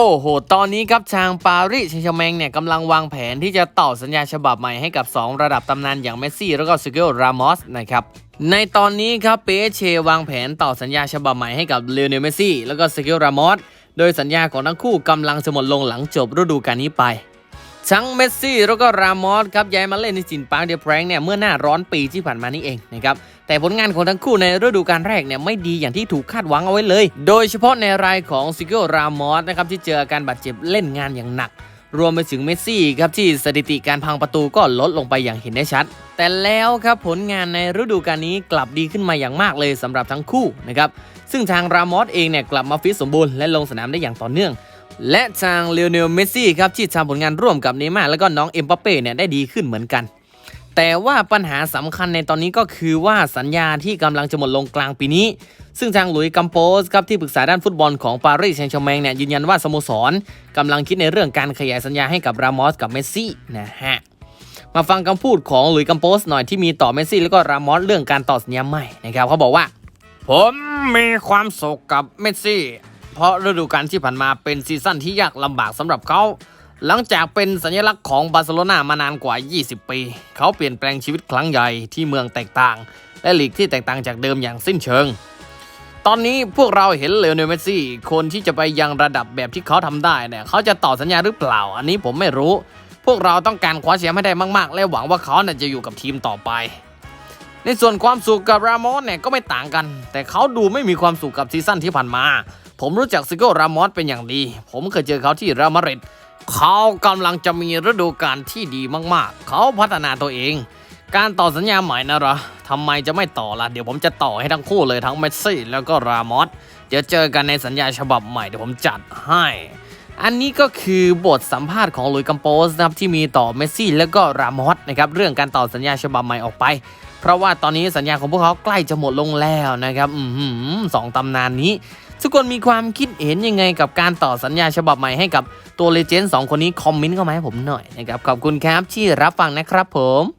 โอ้โห ตอนนี้ครับทางปารีสแซงต์แชร์แมงเนี่ยกำลังวางแผนที่จะต่อสัญญาฉบับใหม่ให้กับ 2 ระดับตำนานอย่างเมสซี่แล้วก็ซิเกลรามอสนะครับ ในตอนนี้ครับเปเชวางแผนต่อสัญญาฉบับใหม่ให้กับเลโอเนลเมสซี่แล้วก็ซิเกลรามอส โดยสัญญาของทั้งคู่กำลังจะหมดลงหลังจบฤดูกาลนี้ไป ทั้งเมสซี่แล้วก็รามอสครับย้ายมาเล่นในจินปาร์เดอะแพรงเนี่ยเมื่อหน้าร้อนปีที่ผ่านมานี่เองนะครับแต่ผลงานของทั้งคู่ในฤดูกาลแรกเนี่ยไม่ดีอย่างที่ถูกคาดหวังเอาไว้เลย โดยเฉพาะในรายของซิเกรามอสนะครับที่เจออาการบาดเจ็บเล่นงานอย่างหนัก รวมไปถึงเมสซี่ครับที่สถิติการพังประตูก็ลดลงไปอย่างเห็นได้ชัด แต่แล้วครับผลงานในฤดูกาลนี้กลับดีขึ้นมาอย่างมากเลยสำหรับทั้งคู่นะครับซึ่งทางรามอสเองเนี่ยกลับมาฟิตสมบูรณ์และลงสนามได้อย่างต่อเนื่อง และทางเลโอเนลเมสซี่ครับที่ทำผลงานร่วมกับเนย์ม่าร์แล้วก็น้องเอ็มบัปเป้เนี่ยได้ดีขึ้นเหมือนกัน แต่ว่าปัญหาสำคัญในตอนนี้ก็คือว่าสัญญาที่กำลังจะหมดลงกลางปีนี้ ซึ่งทางหลุยส์กัมโปสครับที่ปรึกษาด้านฟุตบอลของปารีสแซงต์แชร์แมงเนี่ยยืนยันว่าสโมสรกำลังคิดในเรื่องการขยายสัญญาให้กับรามอสกับเมสซี่นะฮะมาฟังคำพูดของหลุยส์กัมโปสหน่อยที่มีต่อเมสซี่แล้วก็รามอสเรื่องการต่อสัญญาใหม่นะครับเขาบอกว่า ผมมีความสุขกับเมสซี่ เพราะฤดูกาลที่ผ่านมาเป็นซีซั่นที่ยากลำบากสำหรับเขา หลังจากเป็นสัญลักษณ์ของบาร์เซโลนามานานกว่า 20 ปี เขาเปลี่ยนแปลงชีวิตครั้งใหญ่ที่เมืองแตกต่าง และลีกที่แตกต่างจากเดิมอย่างสิ้นเชิง ตอนนี้พวกเราเห็นเลโอเนลเมสซี่ คนที่จะไปยังระดับแบบที่เขาทำได้เนี่ยเขาจะต่อสัญญาหรือเปล่า อันนี้ผมไม่รู้ พวกเราต้องการคว้าแชมป์ให้ได้มากๆ และหวังว่าเขาน่ะจะอยู่กับทีมต่อไปในส่วนความสุขกับรามอสเนี่ยก็ไม่ต่างกัน แต่เขาดูไม่มีความสุขกับซีซั่นที่ผ่านมา ผมรู้จักซิโก้รามอสเป็นอย่างดี ผมเคยเจอเขาที่รอัลมาริดเขากำลังจะมีฤดูกาลที่ดีมากๆ เขาพัฒนาตัวเอง การต่อสัญญาใหม่นะหรอทำไมจะไม่ต่อล่ะ เดี๋ยวผมจะต่อให้ทั้งคู่เลยทั้งเมสซี่แล้วก็รามอส เดี๋ยวเจอกันในสัญญาฉบับใหม่เดี๋ยวผมจัดให้ อันนี้ก็คือบทสัมภาษณ์ของลุยกัมโปสนะครับที่มีต่อเมสซี่แล้วก็รามอสนะครับเรื่องการต่อสัญญาฉบับใหม่ออกไป เพราะว่าตอนนี้สัญญาของพวกเขาใกล้จะหมดลงแล้วนะครับ อือหือสองตำนานนี้ ทุกคนมีความคิดเห็นยังไงกับการต่อสัญญาฉบับใหม่ให้กับตัวเลเจนด์สองคนนี้คอมเมนต์เข้ามาให้ผมหน่อยนะครับขอบคุณครับที่รับฟังนะครับผม